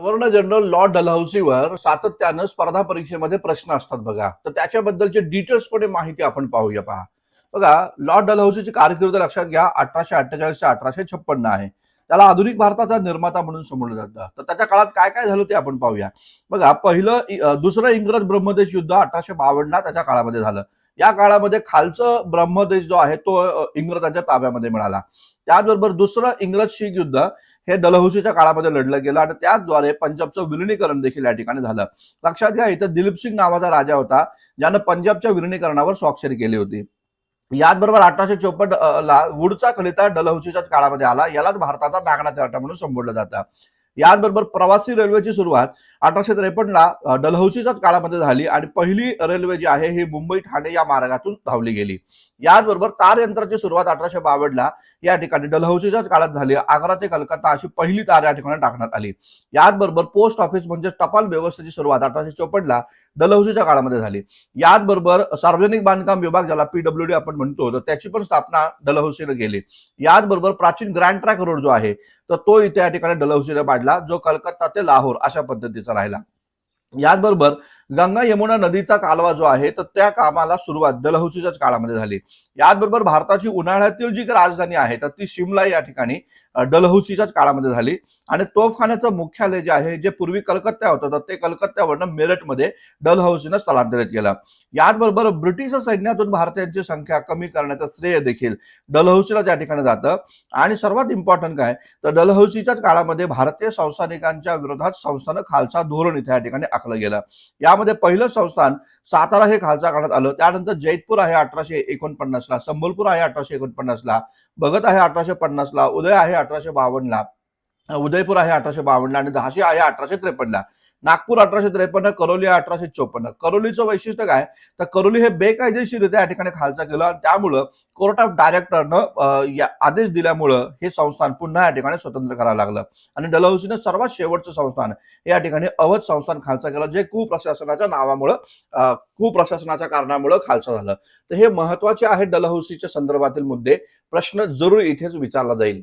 Governor general Lord डलहौसीवर सातत्यानं स्पर्धा परीक्षेमध्ये प्रश्न असतात बघा. तर त्याच्याबद्दलचे डिटेल्सपणे माहिती आपण पाहूया पहा. बघा लॉर्ड डलहौसीची कारकीर्द लक्षात घ्या अठराशे अठ्ठेचाळीस ते अठराशे छप्पन्न आहे. त्याला आधुनिक भारताचा निर्माता म्हणून समजलं जातं. तर त्याच्या काळात काय काय झालं ते आपण पाहूया. बघा पहिलं दुसरं इंग्रज ब्रह्मदेश युद्ध अठराशे बावन्न त्याच्या काळामध्ये झालं. या काळामध्ये खालचं ब्रह्मदेश जो आहे तो इंग्रजांच्या ताब्यामध्ये मिळाला. त्याचबरोबर दुसरं इंग्रज शीख युद्ध हे डलहौसीच्या काळामध्ये लढलं गेलं आणि त्याचद्वारे पंजाबचं विलिनीकरण देखील या ठिकाणी झालं. लक्षात घ्या इथं दिलीप सिंग नावाचा राजा होता ज्यानं पंजाबच्या विलिनीकरणावर स्वाक्षरी केली होती. याचबरोबर अठराशे चोपन्न ला वुडचा खलिता डलहौशीच्या काळामध्ये आला. यालाच भारताचा मॅग्ना चार्टा म्हणून संबोधलं जातं. याचबरोबर प्रवासी रेल्वेची सुरुवात अठराशे त्रेपन्नला डलहौसीच्या डलहौसीच्याच काळामध्ये झाली आणि पहिली रेल्वे जी आहे ही मुंबई ठाणे या मार्गातून धावली गेली. याचबरोबर तार यंत्राची सुरुवात अठराशे बावन्नला या ठिकाणी डलहौसीच्याच काळात झाली. आग्रा ते कलकत्ता अशी पहिली तार या ठिकाणी टाकण्यात आली. याचबरोबर पोस्ट ऑफिस म्हणजे टपाल व्यवस्थेची सुरुवात अठराशे चोपन्नला डलहौसीच्या काळामध्ये झाली. याचबरोबर सार्वजनिक बांधकाम विभाग ज्याला पीडब्ल्यूडी आपण म्हणतो तर त्याची पण स्थापना डलहौसीनं केली. याचबरोबर प्राचीन ग्रँड ट्रॅक रोड जो आहे तर तो इथे या ठिकाणी डलहौसीने पाडला जो कलकत्ता ते लाहोर अशा पद्धतीचा राहिला. याचबरोबर गंगा यमुना नदीचा कालवा जो आहे तर त्या कामाला सुरुवात डलहौसीच्याच काळामध्ये झाली. याचबरोबर भारताची उन्हाळ्यातील जी राजधानी आहे तर ती शिमला या ठिकाणी डलहौसीच्याच काळामध्ये झाली. आणि तोफखान्याचं मुख्यालय जे आहे जे पूर्वी कलकत्ता होतं तर ते कलकत्त्यावरनं मेरठमध्ये डलहौसीनं स्थलांतरित केलं. याचबरोबर ब्रिटिश सैन्यातून भारतीयांची संख्या कमी करण्याचं श्रेय देखील डलहौसीला त्या ठिकाणी जातं. आणि सर्वात इम्पॉर्टंट काय तर डलहौसीच्याच काळामध्ये भारतीय संस्थानिकांच्या विरोधात संस्थानं खालसा धोरण इथे या ठिकाणी आखलं गेलं. त्यामध्ये पहिलं संस्थान सातारा हे खालसा काढण्यात आलं. त्यानंतर जैतपूर आहे अठराशे एकोणपन्नासला संबलपूर आहे अठराशे एकोणपन्नासला भगत आहे अठराशे पन्नासला उदय आहे अठराशे बावन्नला उदयपूर आहे अठराशे बावन्न आणि दहाशे आहे अठराशे त्रेपन्नला. नागपूर अठराशे त्रेपन्न करोली अठराशे चोपन्न. करोलीचं वैशिष्ट्य काय? तर करोली हे बेकायदेशीररित्या या ठिकाणी खालचा केलं आणि त्यामुळं कोर्ट ऑफ डायरेक्टरनं या आदेश दिल्यामुळं हे संस्थान पुन्हा या ठिकाणी स्वतंत्र करायला लागलं. आणि डलहौसीनं सर्वात शेवटचं संस्थान हे या ठिकाणी अवध संस्थान खालसा केलं जे कुप्रशासनाच्या नावामुळं कुप्रशासनाच्या कारणामुळं खालसा झालं. तर हे महत्त्वाचे आहे डलहौसीच्या संदर्भातील मुद्दे. प्रश्न जरूर इथेच विचारला जाईल.